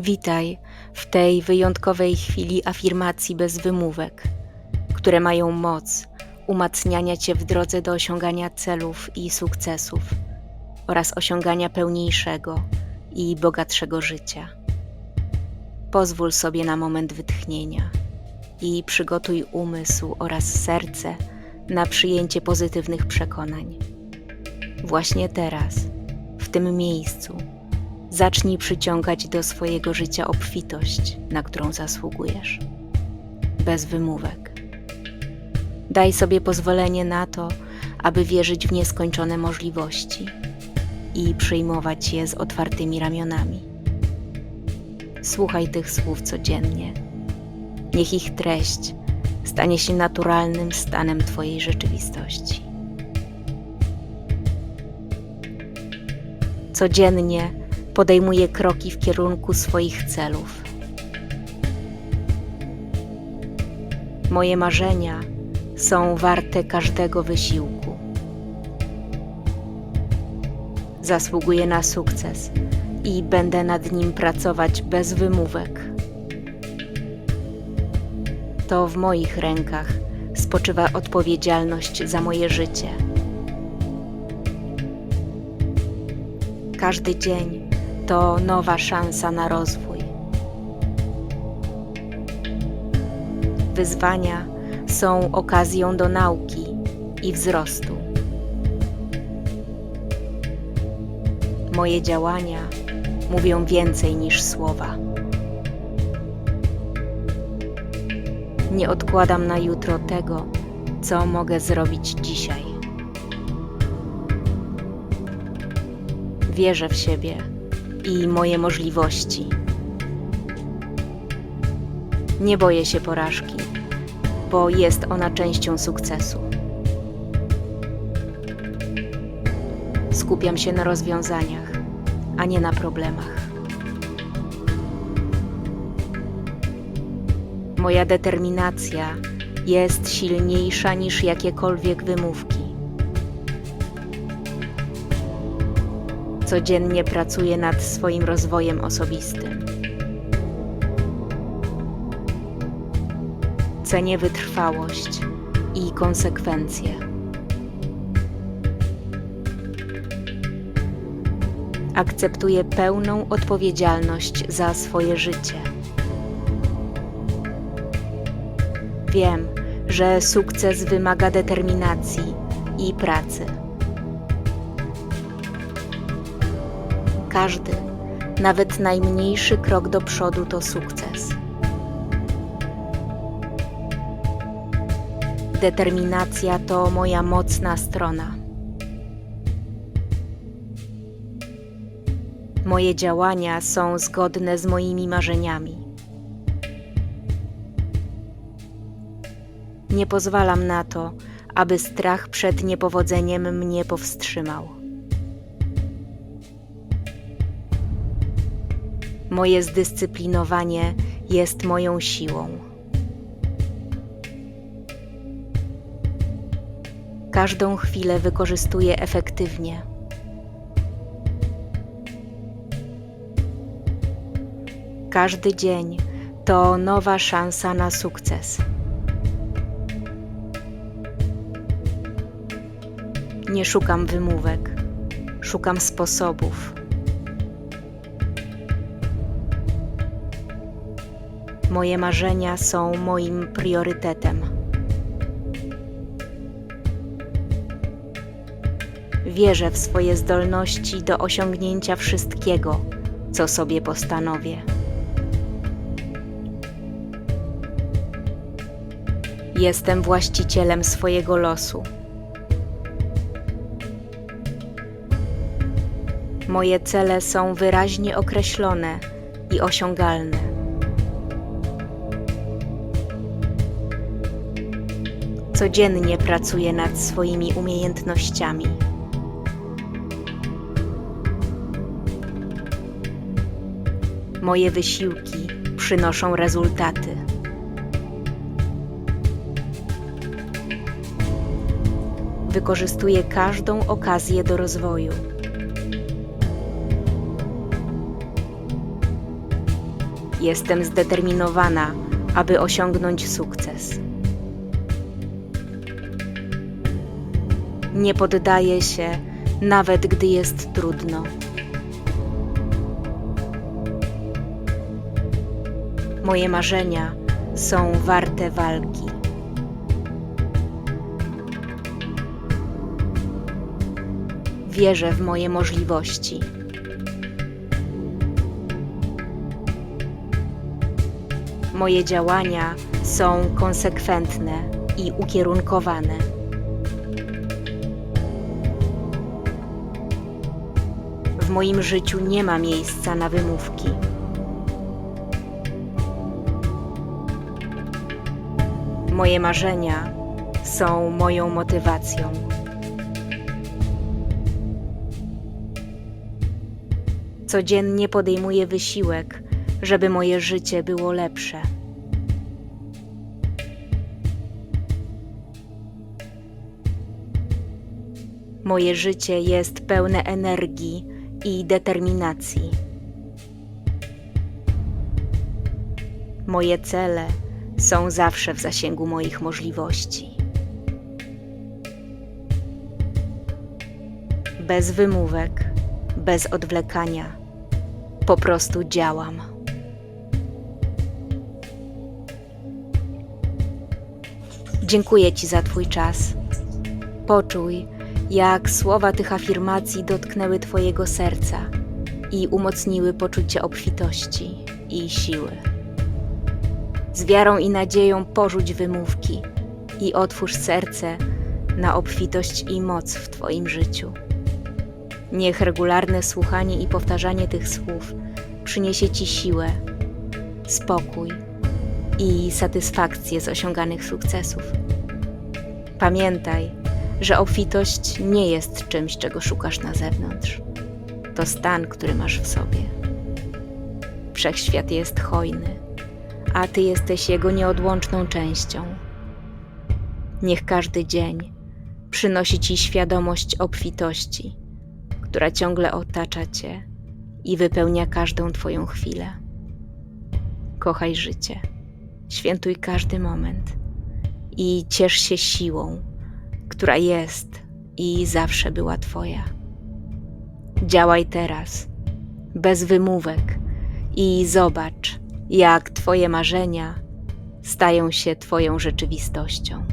Witaj w tej wyjątkowej chwili afirmacji bez wymówek, które mają moc umacniania Cię w drodze do osiągania celów i sukcesów oraz osiągania pełniejszego i bogatszego życia. Pozwól sobie na moment wytchnienia i przygotuj umysł oraz serce na przyjęcie pozytywnych przekonań. Właśnie teraz, w tym miejscu, zacznij przyciągać do swojego życia obfitość, na którą zasługujesz. Bez wymówek. Daj sobie pozwolenie na to, aby wierzyć w nieskończone możliwości i przyjmować je z otwartymi ramionami. Słuchaj tych słów codziennie. Niech ich treść stanie się naturalnym stanem Twojej rzeczywistości. Codziennie podejmuję kroki w kierunku swoich celów. Moje marzenia są warte każdego wysiłku. Zasługuję na sukces i będę nad nim pracować bez wymówek. To w moich rękach spoczywa odpowiedzialność za moje życie. Każdy dzień to nowa szansa na rozwój. Wyzwania są okazją do nauki i wzrostu. Moje działania mówią więcej niż słowa. Nie odkładam na jutro tego, co mogę zrobić dzisiaj. Wierzę w siebie i moje możliwości. Nie boję się porażki, bo jest ona częścią sukcesu. Skupiam się na rozwiązaniach, a nie na problemach. Moja determinacja jest silniejsza niż jakiekolwiek wymówki. Codziennie pracuję nad swoim rozwojem osobistym. Cenię wytrwałość i konsekwencje. Akceptuję pełną odpowiedzialność za swoje życie. Wiem, że sukces wymaga determinacji i pracy. Każdy, nawet najmniejszy krok do przodu to sukces. Determinacja to moja mocna strona. Moje działania są zgodne z moimi marzeniami. Nie pozwalam na to, aby strach przed niepowodzeniem mnie powstrzymał. Moje zdyscyplinowanie jest moją siłą. Każdą chwilę wykorzystuję efektywnie. Każdy dzień to nowa szansa na sukces. Nie szukam wymówek, szukam sposobów. Moje marzenia są moim priorytetem. Wierzę w swoje zdolności do osiągnięcia wszystkiego, co sobie postanowię. Jestem właścicielem swojego losu. Moje cele są wyraźnie określone i osiągalne. Codziennie pracuję nad swoimi umiejętnościami. Moje wysiłki przynoszą rezultaty. Wykorzystuję każdą okazję do rozwoju. Jestem zdeterminowana, aby osiągnąć sukces. Nie poddaję się, nawet gdy jest trudno. Moje marzenia są warte walki. Wierzę w moje możliwości. Moje działania są konsekwentne i ukierunkowane. W moim życiu nie ma miejsca na wymówki. Moje marzenia są moją motywacją. Codziennie podejmuję wysiłek, żeby moje życie było lepsze. Moje życie jest pełne energii i determinacji. Moje cele są zawsze w zasięgu moich możliwości. Bez wymówek, bez odwlekania, po prostu działam. Dziękuję Ci za Twój czas. Poczuj, jak słowa tych afirmacji dotknęły Twojego serca i umocniły poczucie obfitości i siły. Z wiarą i nadzieją porzuć wymówki i otwórz serce na obfitość i moc w Twoim życiu. Niech regularne słuchanie i powtarzanie tych słów przyniesie Ci siłę, spokój i satysfakcję z osiąganych sukcesów. Pamiętaj, że obfitość nie jest czymś, czego szukasz na zewnątrz. To stan, który masz w sobie. Wszechświat jest hojny, a Ty jesteś jego nieodłączną częścią. Niech każdy dzień przynosi Ci świadomość obfitości, która ciągle otacza Cię i wypełnia każdą Twoją chwilę. Kochaj życie, świętuj każdy moment i ciesz się siłą, która jest i zawsze była Twoja. Działaj teraz, bez wymówek i zobacz, jak Twoje marzenia stają się Twoją rzeczywistością.